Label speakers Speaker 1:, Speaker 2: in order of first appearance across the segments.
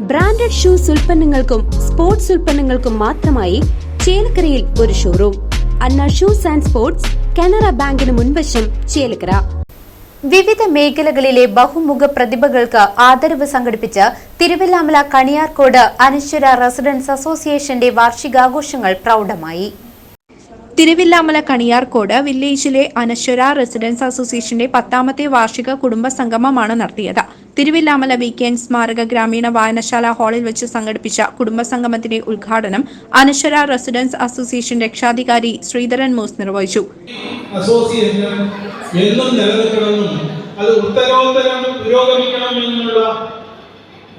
Speaker 1: Branded shoes ഉൽപ്പന്നങ്ങൾക്കും sports ഉൽപ്പന്നങ്ങൾക്കും മാത്രമായി ചേലക്കരയിൽ ഒരു showroom Anna shoes and sports Canara ബാങ്കിന് മുൻവശം ചേലക്കര.
Speaker 2: വിവിധ മേഖലകളിലെ ബഹുമുഖ പ്രതിഭകൾക്ക് ആദരവ് സംഘടിപ്പിച്ച് തിരുവല്ലാമല കണിയാർക്കോട് അനശ്വര റെസിഡൻസ് അസോസിയേഷന്റെ വാർഷികാഘോഷങ്ങൾ പ്രൗഢമായി.
Speaker 3: തിരുവില്ലാമല കണിയാർകോട് വില്ലേജിലെ അനശ്വര റെസിഡൻസ് അസോസിയേഷന്റെ പത്താമത്തെ വാർഷിക കുടുംബ സംഗമമാണ് നടത്തിയത്. തിരുവില്ലാമല വീക്കെൻഡ് സ്മാരക ഗ്രാമീണ വായനശാല ഹാളിൽ വെച്ച് സംഘടിപ്പിച്ച കുടുംബസംഗമത്തിന്റെ ഉദ്ഘാടനം അനശ്വര റെസിഡൻസ് അസോസിയേഷൻ രക്ഷാധികാരി ശ്രീധരൻ മോസ് നിർവഹിച്ചു.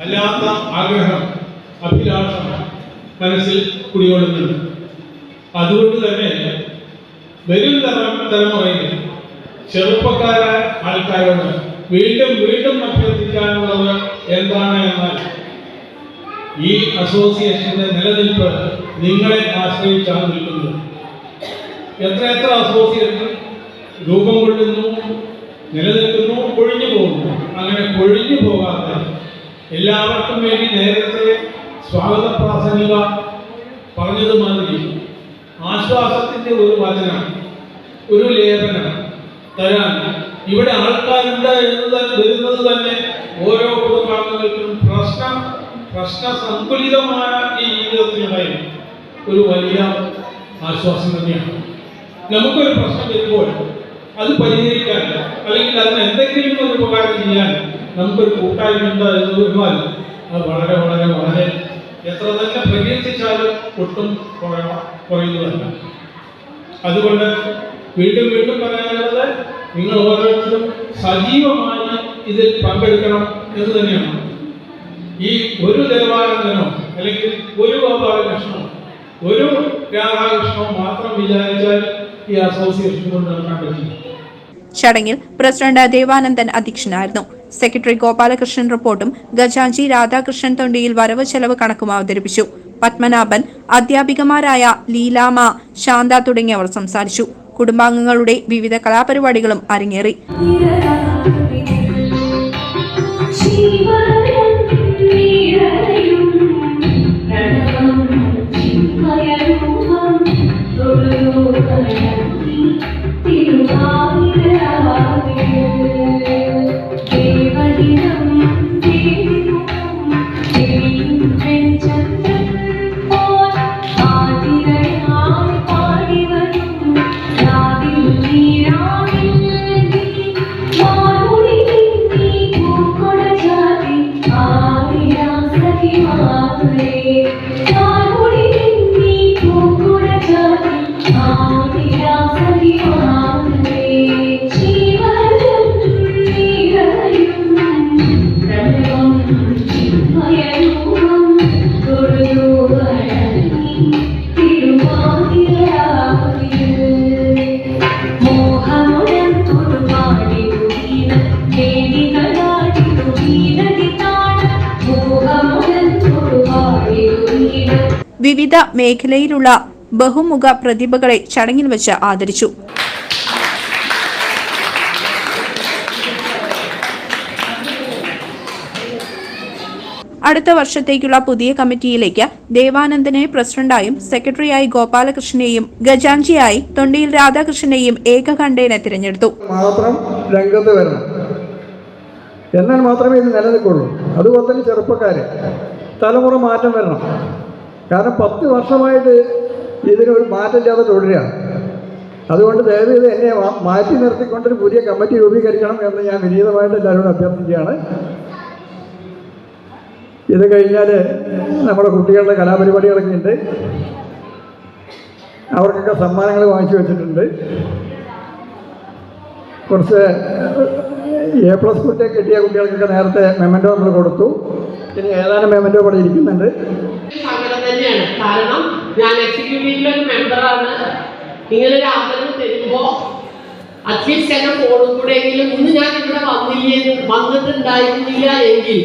Speaker 4: അത് ആഗ്രഹം അഭിലാഷം അതുകൊണ്ട് തന്നെ വരും തല തലമുറയിൽ ചെറുപ്പക്കാരായ ആൾക്കാരോട് വീണ്ടും വീണ്ടും അഭ്യർത്ഥിക്കാനുള്ളത് എന്താണ് എന്നാൽ ഈ അസോസിയേഷന്റെ നിലനിൽപ്പ് നിങ്ങളെ ആശ്രയിച്ചാണ് നിൽക്കുന്നത്. എത്ര എത്ര അസോസിയേഷൻ രൂപം കൊള്ളുന്നു നിലനിൽക്കുന്നു പൊഴിഞ്ഞു പോകുന്നു. അങ്ങനെ പൊഴിഞ്ഞു പോകാതെ എല്ലാവർക്കും വേണ്ടി നേരത്തെ സ്വാഗത പ്രാസംഗിക പറഞ്ഞതുമാതിരി ആശ്വാസത്തിന്റെ ഒരു വചനം ഒരു ലേപനം തരാൻ ഇവിടെ ആൾക്കാരുണ്ട് എന്ന് തന്നെ വരുന്നത് തന്നെ ഓരോ കുടുംബാംഗങ്ങൾക്കും പ്രശ്നം പ്രശ്ന സന്തുലിതമായ ഈ ജീവിതത്തിനുണ്ടായി. ഒരു വലിയ ആശ്വാസം തന്നെയാണ്. നമുക്കൊരു പ്രശ്നം വരുമ്പോൾ അത് പരിഹരിക്കാൻ അല്ലെങ്കിൽ അതിന് എന്തെങ്കിലും ഒരു ഉപകാരം ചെയ്യാൻ നമുക്കൊരു കൂട്ടായ്മ ഉണ്ട് എന്ന് പറഞ്ഞാൽ അത് വളരെ വളരെ വളരെ എത്ര തന്നെ പ്രകീർത്തിച്ചാലും ഒട്ടും കുറയ- കുറയുന്നതല്ല. അതുകൊണ്ട് വീണ്ടും വീണ്ടും പറയാനുള്ളത് നിങ്ങൾ ഓരോരുത്തരും സജീവമായി ഇതിൽ പങ്കെടുക്കണം എന്ന് തന്നെയാണ്. ഈ ഒരു ദേവാനന്ദനോ അല്ലെങ്കിൽ ഒരു ഗോപാലകൃഷ്ണോ ഒരു രാധാകൃഷ്ണോ മാത്രം വിചാരിച്ചാൽ ഈ അസോസിയേഷൻ കൊണ്ട് നടക്കാൻ പറ്റില്ല.
Speaker 3: ചടങ്ങിൽ പ്രസിഡന്റ് ദേവാനന്ദൻ അധ്യക്ഷനായിരുന്നു. സെക്രട്ടറി ഗോപാലകൃഷ്ണൻ റിപ്പോർട്ടും ഗജാഞ്ചി രാധാകൃഷ്ണൻ തൊണ്ടിയിൽ വരവ് ചെലവ് കണക്കും അവതരിപ്പിച്ചു. പത്മനാഭൻ അധ്യാപികമാരായ ലീലാമ ശാന്ത തുടങ്ങിയവർ സംസാരിച്ചു. കുടുംബാംഗങ്ങളുടെ വിവിധ കലാപരിപാടികളും അരങ്ങേറി.
Speaker 5: me.
Speaker 3: വിവിധ മേഖലയിലുള്ള ബഹുമുഖ പ്രതിഭകളെ ചടങ്ങിൽ വെച്ച് ആദരിച്ചു. അടുത്ത വർഷത്തേക്കുള്ള പുതിയ കമ്മിറ്റിയിലേക്ക് ദേവാനന്ദനെ പ്രസിഡന്റായും സെക്രട്ടറിയായി ഗോപാലകൃഷ്ണനെയും ഗജാഞ്ചിയായി തൊണ്ടിയിൽ രാധാകൃഷ്ണനെയും ഏകകണ്ഠേനെ തിരഞ്ഞെടുത്തു.
Speaker 6: മാത്രം വരണം. എന്നാൽ മാത്രമേ ഇത് നിലനിൽക്കുള്ളൂ. അതുപോലെ തന്നെ ചെറുപ്പക്കാരെ തലമുറ മാറ്റം വരണം. കാരണം പത്ത് വർഷമായിട്ട് ഇതിനൊരു മാറ്റമില്ലാതെ തുടരുകയാണ്. അതുകൊണ്ട് ദയവ് ഇത് എന്നെ മാറ്റി നിർത്തിക്കൊണ്ടൊരു പുതിയ കമ്മിറ്റി രൂപീകരിക്കണം എന്ന് ഞാൻ വിനീതമായിട്ട് എല്ലാവരോടും അഭ്യർത്ഥിക്കുകയാണ്. ഇത് കഴിഞ്ഞാൽ നമ്മുടെ കുട്ടികളുടെ കലാപരിപാടികളൊക്കെ ഉണ്ട് അവർക്കൊക്കെ സമ്മാനങ്ങൾ വാങ്ങിച്ചു വെച്ചിട്ടുണ്ട്. കുറച്ച് എ പ്ലസ് കുട്ടിയെ കിട്ടിയ കുട്ടികൾക്കൊക്കെ നേരത്തെ മെമന്റോ നമ്മൾ കൊടുത്തു. ഇനി ഏതാനും മെമന്റോ ഇവിടെ ഇരിക്കുന്നുണ്ട്.
Speaker 7: തന്നെയാണ്. കാരണം ഞാൻ എക്സിക്യൂട്ടീവിലെ ഒരു മെമ്പറാണ് ഇങ്ങനെ ഒരു ആദരവ് തരുമ്പോ അറ്റ്ലീസ്റ്റ് എന്നെ ഫോണും കൂടെ എങ്കിലും ഇന്ന് ഞാൻ ഇവിടെ വന്നില്ലേ വന്നിട്ടുണ്ടായിരുന്നില്ല എങ്കിൽ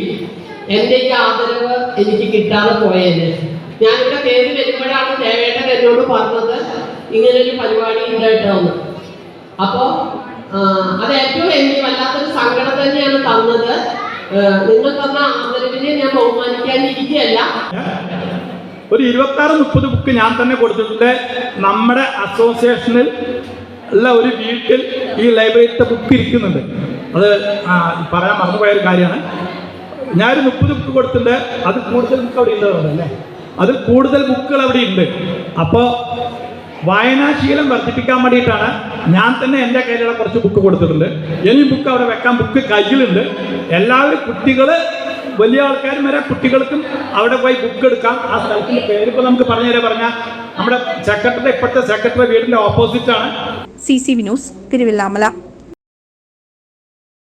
Speaker 7: എന്റെ ഈ ആദരവ് എനിക്ക് കിട്ടാതെ പോയേനെ. ഞാനിവിടെ കയറി വരുമ്പോഴാണ് ദേവേട്ടൻ എന്നോട് പറഞ്ഞത് ഇങ്ങനൊരു പരിപാടി ഉണ്ടായിട്ടാണ്. അപ്പോ അത് ഏറ്റവും എനിക്ക് വല്ലാത്തൊരു സങ്കടം തന്നെയാണ് തന്നത്. നിങ്ങൾ തന്ന ആദരവിനെ ഞാൻ ബഹുമാനിക്കാൻ ബഹുമാനിക്കാനിരിക്കുകയല്ല.
Speaker 8: ഒരു ഇരുപത്തി ആറ് മുപ്പത് ബുക്ക് ഞാൻ തന്നെ കൊടുത്തിട്ടുണ്ട്. നമ്മുടെ അസോസിയേഷനിൽ ഉള്ള ഒരു വീട്ടിൽ ഈ ലൈബ്രറിയിലത്തെ ബുക്ക് ഇരിക്കുന്നുണ്ട്. അത് പറയാൻ മറന്നുപോയ ഒരു കാര്യമാണ്. ഞാനൊരു മുപ്പത് ബുക്ക് കൊടുത്തിട്ടുണ്ട്. അത് കൂടുതൽ ബുക്ക് അവിടെ ഉണ്ട് അല്ലേ? അത് കൂടുതൽ ബുക്കുകൾ അവിടെ ഉണ്ട്. അപ്പോൾ വായനാശീലം വർദ്ധിപ്പിക്കാൻ വേണ്ടിയിട്ടാണ് ഞാൻ തന്നെ എന്റെ കയ്യിലുള്ള കുറച്ച് ബുക്ക് കൊടുത്തിട്ടുണ്ട്. ഇനി ബുക്ക് അവിടെ വെക്കാൻ ബുക്ക് കയ്യിലുണ്ട്. എല്ലാവരും കുട്ടികൾ വലിയ ആൾക്കാരും വരെ കുട്ടികൾക്കും അവിടെ പോയി ബുക്ക് എടുക്കാം. ആ സ്ഥലത്തിന്റെ പേരിപ്പോൾ നമുക്ക് പറഞ്ഞു തരാൻ പറഞ്ഞാൽ നമ്മുടെ സെക്രട്ടറി ഇപ്പോഴത്തെ സെക്രട്ടറി വീടിന്റെ ഓപ്പോസിറ്റ്
Speaker 3: ആണ്. C C Vinos Thiruvilwamala